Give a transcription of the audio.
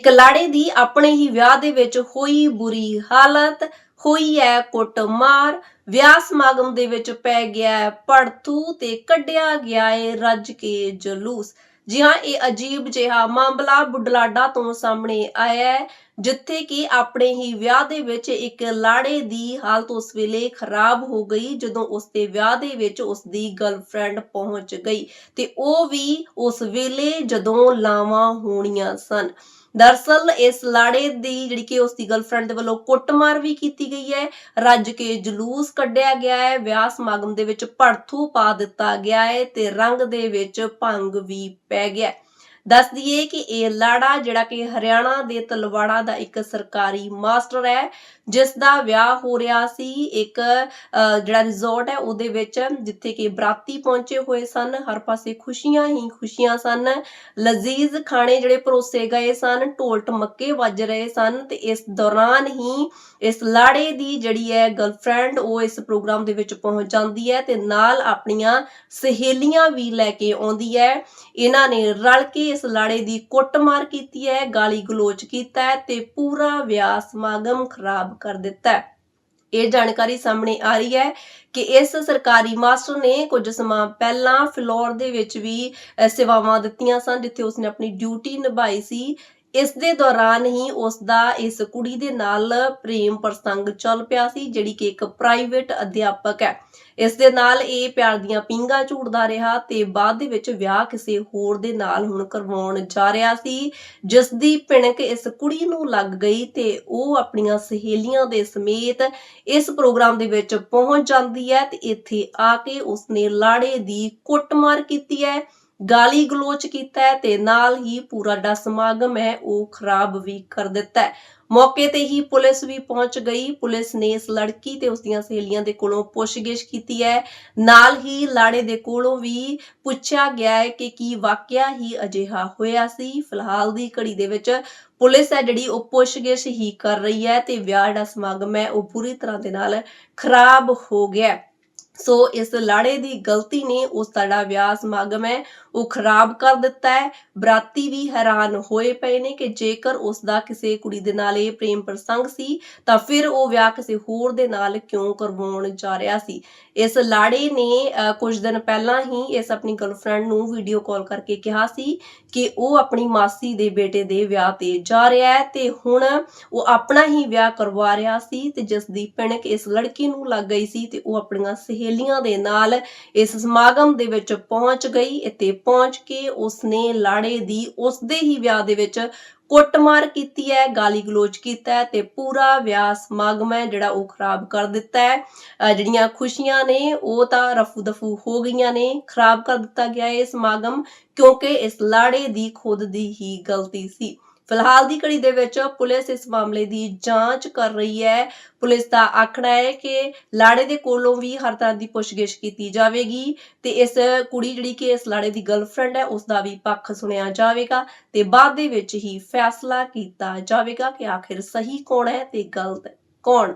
ਇੱਕ ਲਾੜੇ ਦੀ ਆਪਣੇ ਹੀ ਵਿਆਹ ਦੇ ਵਿੱਚ ਹੋਈ ਬੁਰੀ ਹਾਲਤ, ਹੋਈ ਹੈ ਕੁੱਟਮਾਰ, ਵਿਆਹ ਸਮਾਗਮ ਦੇ ਵਿੱਚ ਪੈ ਗਿਆ ਹੈ ਪੜਥੂ ਤੇ ਕੱਢਿਆ ਗਿਆ ਹੈ ਰੱਜ ਕੇ ਜਲੂਸ। ਜੀ ਹਾਂ, ਇਹ ਅਜੀਬ ਜਿਹਾ ਮਾਮਲਾ ਬੁਢਲਾਡਾ ਤੋਂ ਸਾਹਮਣੇ ਆਇਆ ਹੈ ਜਿੱਥੇ ਕਿ ਆਪਣੇ ਹੀ ਵਿਆਹ ਦੇ ਵਿੱਚ ਇੱਕ ਲਾੜੇ ਦੀ ਹਾਲਤ ਉਸ ਵੇਲੇ ਖਰਾਬ ਹੋ ਗਈ, ਜਦੋਂ ਉਸ ਦੇ ਵਿਆਹ ਦੇ ਵਿੱਚ ਉਸ ਦੀ ਗਰਲਫ੍ਰੈਂਡ ਪਹੁੰਚ ਗਈ ਤੇ ਉਹ ਵੀ ਉਸ ਵੇਲੇ ਜਦੋਂ ਲਾਵਾਂ ਹੋਣੀਆਂ ਸਨ। ਦਰਸਲ ਇਸ ਲਾੜੇ ਦੀ ਜਿਹੜੀ ਕਿ ਉਸ ਦੀ ਗਰਲਫ੍ਰੈਂਡ ਦੇ ਵੱਲੋਂ ਕੁੱਟਮਾਰ ਵੀ ਕੀਤੀ ਗਈ ਹੈ ਰੱਜ ਕੇ ਜਲੂਸ ਕੱਢਿਆ ਗਿਆ ਹੈ ਵਿਆਹ ਸਮਾਗਮ ਦੇ ਵਿੱਚ ਭੜਥੂ ਪਾ ਦਿੱਤਾ ਗਿਆ ਹੈ ਤੇ ਰੰਗ ਦੇ ਵਿੱਚ ਭੰਗ ਵੀ ਪੈ ਗਿਆ ਹੈ। ਦੱਸ ਦਈਏ ਕਿ ਇਹ ਲਾੜਾ, ਜਿਹੜਾ ਕਿ ਹਰਿਆਣਾ ਦੇ ਤਲਵਾੜਾ ਦਾ ਇੱਕ ਸਰਕਾਰੀ ਮਾਸਟਰ ਹੈ, ਜਿਸ ਦਾ ਵਿਆਹ ਹੋ ਰਿਹਾ ਸੀ ਇੱਕ ਜਿਹੜਾ ਰਿਜ਼ੋਰਟ ਹੈ, ਉਹਦੇ ਵਿੱਚ ਜਿੱਥੇ ਕਿ ਬਰਾਤੀ ਪਹੁੰਚੇ ਹੋਏ ਸਨ, ਹਰ ਪਾਸੇ ਖੁਸ਼ੀਆਂ ਹੀ ਖੁਸ਼ੀਆਂ ਸਨ। ਲਜ਼ੀਜ਼ ਖਾਣੇ ਜਿਹੜੇ ਪਰੋਸੇ ਗਏ ਸਨ ਢੋਲ ਟਮੱਕੇ ਵੱਜ ਰਹੇ ਸਨ ਤੇ ਇਸ ਦੌਰਾਨ ਹੀ ਇਸ ਲਾੜੇ ਦੀ ਜਿਹੜੀ ਹੈ ਗਰਲਫ੍ਰੈਂਡ ਉਹ ਇਸ ਪ੍ਰੋਗਰਾਮ ਦੇ ਵਿੱਚ ਪਹੁੰਚ ਜਾਂਦੀ ਹੈ ਤੇ ਨਾਲ ਆਪਣੀਆਂ ਸਹੇਲੀਆਂ ਵੀ ਲੈ ਕੇ ਆਉਂਦੀ ਹੈ। ਇਹਨਾਂ ਨੇ ਰਲ ਕੇ ਇਸ ਲਾੜੇ ਦੀ ਕੁੱਟਮਾਰ ਕੀਤੀ ਹੈ, ਗਾਲੀ ਗਲੋਚ ਕੀਤਾ ਹੈ ਤੇ ਪੂਰਾ ਵਿਆਹ ਸਮਾਗਮ ਖਰਾਬ ਕਰ ਦਿੱਤਾ ਹੈ। ਇਹ ਜਾਣਕਾਰੀ ਸਾਹਮਣੇ ਆ ਰਹੀ ਹੈ ਕਿ ਇਸ ਸਰਕਾਰੀ ਮਾਸਟਰ ਨੇ ਕੁਝ ਸਮਾਂ ਪਹਿਲਾਂ ਫਲੋਰ ਦੇ ਵਿੱਚ ਵੀ ਸੇਵਾਵਾਂ ਦਿੱਤੀਆਂ ਸਨ, ਜਿੱਥੇ ਉਸਨੇ ਆਪਣੀ ਡਿਊਟੀ ਨਿਭਾਈ ਸੀ। ਇਸ ਦੇ ਦੌਰਾਨ ਹੀ ਉਸ ਦਾ ਇਸ ਕੁੜੀ ਦੇ ਨਾਲ ਪ੍ਰੇਮ ਪ੍ਰਸੰਗ ਚੱਲ ਪਿਆ ਸੀ, ਜਿਹੜੀ ਕਿ ਇੱਕ ਪ੍ਰਾਈਵੇਟ ਅਧਿਆਪਕ ਹੈ। ਇਸ ਦੇ ਨਾਲ ਇਹ ਪਿਆਰ ਦੀਆਂ ਪਿੰਗਾ ਝੂੜਦਾ ਰਿਹਾ ਤੇ ਬਾਅਦ ਦੇ ਵਿੱਚ ਵਿਆਹ ਕਿਸੇ ਹੋਰ ਦੇ ਨਾਲ ਹੁਣ ਕਰਵਾਉਣ ਜਾ ਰਿਹਾ ਸੀ ਜਿਸ ਦੀ ਭਿਣਕ ਇਸ ਕੁੜੀ ਨੂੰ ਲੱਗ ਗਈ ਤੇ ਉਹ ਆਪਣੀਆਂ ਸਹੇਲੀਆਂ ਦੇ ਸਮੇਤ ਇਸ ਪ੍ਰੋਗਰਾਮ ਦੇ ਵਿੱਚ ਪਹੁੰਚ ਜਾਂਦੀ ਹੈ ਤੇ ਇੱਥੇ ਆ ਕੇ ਉਸਨੇ ਲਾੜੇ ਦੀ ਕੁੱਟਮਾਰ ਕੀਤੀ ਹੈ। ਗਾਲੀ ਗਲੋਚ ਕੀਤਾ ਹੈ ਤੇ ਨਾਲ ਹੀ ਪੂਰਾ ਦਾ ਸਮਾਗਮ ਹੈ, ਉਹ ਖਰਾਬ ਵੀ ਕਰ ਦਿੱਤਾ ਹੈ। ਮੌਕੇ ਤੇ ਹੀ ਪੁਲਿਸ ਵੀ ਪਹੁੰਚ ਗਈ। ਪੁਲਿਸ ਨੇ ਇਸ ਲੜਕੀ ਤੇ ਉਸ ਦੀਆਂ ਸਹੇਲੀਆਂ ਦੇ ਕੋਲੋਂ ਪੁੱਛਗਿੱਛ ਕੀਤੀ ਹੈ। ਨਾਲ ਹੀ ਲਾੜੇ ਦੇ ਕੋਲੋਂ ਵੀ ਪੁੱਛਿਆ ਗਿਆ ਹੈ ਕਿ ਕੀ ਵਾਕਿਆ ਹੀ ਅਜਿਹਾ ਹੋਇਆ ਸੀ। ਫਿਲਹਾਲ ਦੀ ਘੜੀ ਦੇ ਵਿੱਚ ਪੁਲਿਸ ਹੈ ਜਿਹੜੀ ਉਹ ਪੁੱਛਗਿੱਛ ਹੀ ਕਰ ਰਹੀ ਹੈ ਤੇ ਵਿਆਹ ਦਾ ਸਮਾਗਮ ਹੈ, ਉਹ ਪੂਰੀ ਤਰ੍ਹਾਂ ਦੇ ਨਾਲ ਖਰਾਬ ਹੋ ਗਿਆ ਸੋ ਇਸ ਲਾੜੇ ਦੀ ਗਲਤੀ ਨੇ ਉਸ ਦਾ ਜਿਹੜਾ ਵਿਆਹ ਸਮਾਗਮ ਹੈ ਉਹ ਖਰਾਬ ਕਰ ਦਿੱਤਾ ਹੈ। ਬਰਾਤੀ ਵੀ ਹੈਰਾਨ ਹੋਏ ਪਏ ਨੇ ਕਿ ਜੇਕਰ ਉਸ ਦਾ ਕਿਸੇ ਕੁੜੀ ਦੇ ਨਾਲ ਇਹ ਪ੍ਰੇਮ ਪ੍ਰਸੰਗ ਸੀ, ਤਾਂ ਫਿਰ ਉਹ ਵਿਆਹ ਕਿਸੇ ਹੋਰ ਦੇ ਨਾਲ ਕਿਉਂ ਕਰਵਾਉਣ ਜਾ ਰਿਹਾ ਸੀ? ਇਸ ਲਾੜੇ ਨੇ ਕੁਝ ਦਿਨ ਪਹਿਲਾਂ ਹੀ ਇਸ ਆਪਣੀ ਗਰਲਫ੍ਰੈਂਡ ਨੂੰ ਵੀਡੀਓ ਕਾਲ ਕਰਕੇ ਕਿਹਾ ਸੀ ਕਿ ਉਹ ਆਪਣੀ ਮਾਸੀ ਦੇ ਬੇਟੇ ਦੇ ਵਿਆਹ ਤੇ ਜਾ ਰਿਹਾ ਹੈ ਤੇ ਹੁਣ ਉਹ ਆਪਣਾ ਹੀ ਵਿਆਹ ਕਰਵਾ ਰਿਹਾ ਸੀ ਤੇ ਜਿਸ ਦੀ ਭਿਣਕ ਇਸ ਲੜਕੀ ਨੂੰ ਲੱਗ ਗਈ ਸੀ ਤੇ ਉਹ ਆਪਣੀਆਂ ਸਹੇਲੀਆਂ ਦੇ ਨਾਲ ਇਸ ਸਮਾਗਮ ਦੇ ਵਿੱਚ ਪਹੁੰਚ ਗਈ ਅਤੇ ਪਹੁੰਚ ਕੇ ਉਸਨੇ ਲਾੜੇ ਦੀ ਉਸਦੇ ਹੀ ਵਿਆਹ ਦੇ ਵਿੱਚ ਕੁੱਟਮਾਰ ਕੀਤੀ ਹੈ, ਗਾਲੀ ਗਲੋਚ ਕੀਤਾ ਹੈ ਤੇ ਪੂਰਾ ਵਿਆਹ ਸਮਾਗਮ ਹੈ ਜਿਹੜਾ ਉਹ ਖਰਾਬ ਕਰ ਦਿੱਤਾ ਹੈ। ਅਹ ਜਿਹੜੀਆਂ ਖੁਸ਼ੀਆਂ ਨੇ ਉਹ ਤਾਂ ਰਫੂ ਦਫੂ ਹੋ ਗਈਆਂ ਨੇ, ਖਰਾਬ ਕਰ ਦਿੱਤਾ ਗਿਆ ਇਹ ਸਮਾਗਮ ਕਿਉਂਕਿ ਇਸ ਲਾੜੇ ਦੀ ਖੁਦ ਦੀ ਹੀ ਗਲਤੀ ਸੀ। ਫਿਲਹਾਲ ਦੀ ਘੜੀ ਦੇ ਵਿੱਚ ਪੁਲਿਸ ਇਸ ਮਾਮਲੇ ਦੀ ਜਾਂਚ ਕਰ ਰਹੀ ਹੈ। ਪੁਲਿਸ ਦਾ ਆਖਣਾ ਹੈ ਕਿ ਲਾੜੇ ਦੇ ਕੋਲੋਂ ਵੀ ਹਰ ਤਰ੍ਹਾਂ ਦੀ ਪੁੱਛਗਿੱਛ ਕੀਤੀ ਜਾਵੇਗੀ ਤੇ ਇਸ ਕੁੜੀ ਜਿਹੜੀ ਕਿ ਇਸ ਲਾੜੇ ਦੀ ਗਰਲਫ੍ਰੈਂਡ ਹੈ ਉਸ ਦਾ ਵੀ ਪੱਖ ਸੁਣਿਆ ਜਾਵੇਗਾ ਤੇ ਬਾਅਦ ਦੇ ਵਿੱਚ ਹੀ ਫੈਸਲਾ ਕੀਤਾ ਜਾਵੇਗਾ ਕਿ ਆਖਿਰ ਸਹੀ ਕੌਣ ਹੈ ਤੇ ਗਲਤ ਕੌਣ।